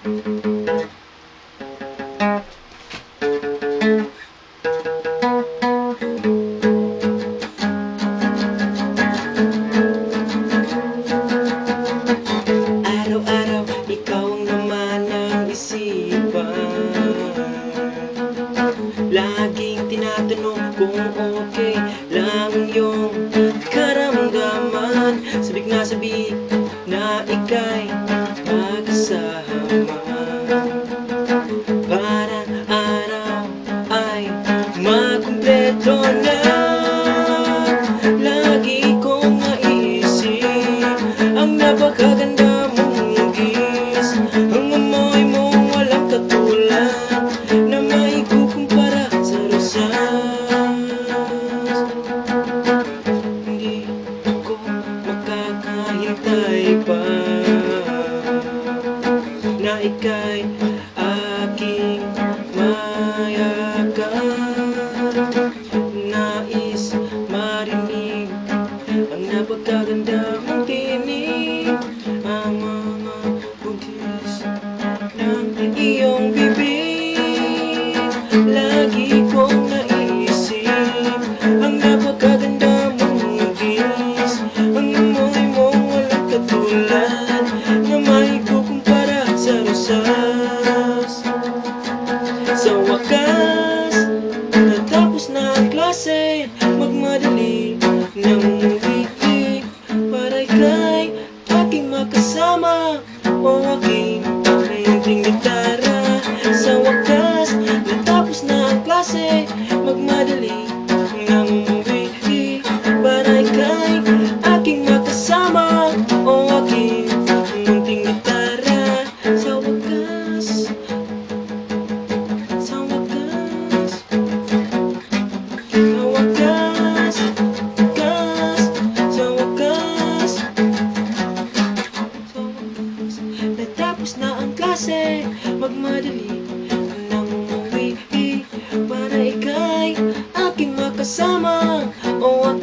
Laging tinatanong kung okay lang ang iyong karamdaman. Sabik na sabik na ika'y magkasama Para araw ay makumpleto na ika'y aking mayakap Nais marinig ang napagkaganda mong tinig. Ang mga bugis ng iyong bibig klase Magmadali ng umuwi Para ika'y aking makasama O aking munting gitara Sa wakas Sa wakas Sa wakas Wakas Sa wakas Sa wakas. Natapos na ang klase Magmadali summer. Oh,